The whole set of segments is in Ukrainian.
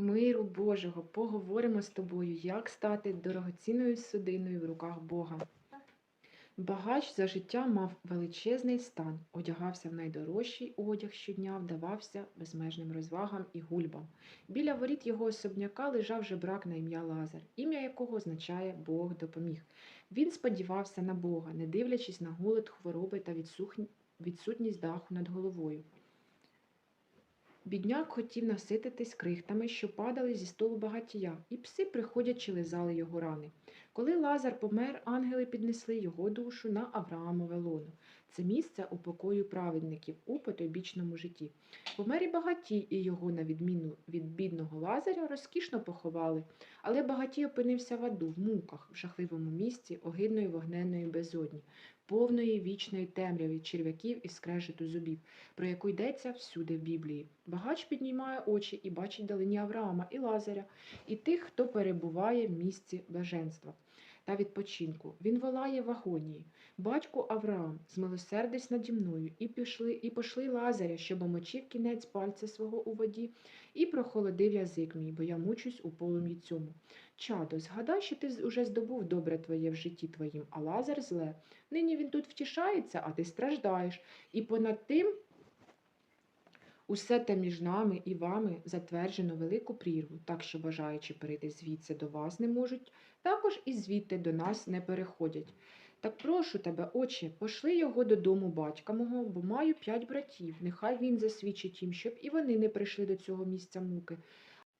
Миру Божого, поговоримо з тобою, як стати дорогоцінною судиною в руках Бога. Багач за життя мав величезний стан, одягався в найдорожчий одяг щодня, вдавався безмежним розвагам і гульбам. Біля воріт його особняка лежав жебрак на ім'я Лазар, ім'я якого означає Бог допоміг. Він сподівався на Бога, не дивлячись на голод, хвороби та відсутність даху над головою. Бідняк хотів насититись крихтами, що падали зі столу багатія, і пси, приходячи, лизали його рани. Коли Лазар помер, ангели піднесли його душу на Авраамове лоно. Це місце упокою праведників у потойбічному житті. Помер і багатій, і його, на відміну від бідного Лазаря, розкішно поховали. Але багатій опинився в аду, в муках, в жахливому місці огидної вогненної безодні, повної вічної темряви, черв'яків і скрежету зубів, про яку йдеться всюди в Біблії. Багач піднімає очі і бачить далині Авраама і Лазаря, і тих, хто перебуває в місці блаженства та відпочинку. Він волає в агонії. Батьку Авраам, змилосердись наді мною, і пішли, і пошли Лазаря, щоб омочив кінець пальця свого у воді, і прохолодив язик мій, бо я мучусь у полум'ї цьому. Чадо, згадай, що ти уже здобув добре твоє в житті твоїм, а Лазар зле. Нині він тут втішається, а ти страждаєш. І понад тим Усе те між нами і вами затверджено велику прірву, так що бажаючи перейти звідси до вас не можуть, також і звідти до нас не переходять. Так прошу тебе, отче, пошли його додому батька мого, бо маю п'ять братів. Нехай він засвідчить їм, щоб і вони не прийшли до цього місця муки.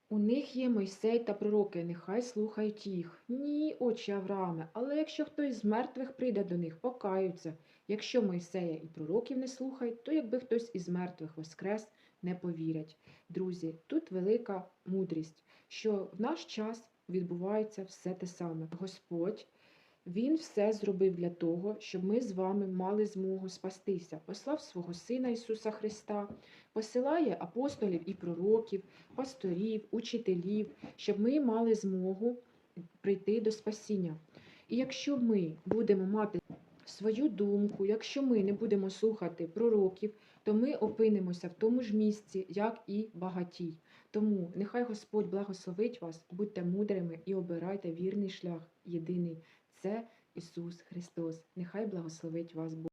У них є Мойсей та пророки, нехай слухають їх. Ні, отче Аврааме, але якщо хтось з мертвих прийде до них, покаються. Якщо Мойсея і пророків не слухають, то якби хтось із мертвих воскрес, не повірять. Друзі, тут велика мудрість, що в наш час відбувається все те саме. Господь, Він все зробив для того, щоб ми з вами мали змогу спастися. Послав свого Сина Ісуса Христа, посилає апостолів і пророків, пасторів, учителів, щоб ми мали змогу прийти до спасіння. І якщо ми будемо мати свою думку, якщо ми не будемо слухати пророків, то ми опинимося в тому ж місці, як і багатій. Тому нехай Господь благословить вас, будьте мудрими і обирайте вірний шлях, єдиний це Ісус Христос. Нехай благословить вас Бог.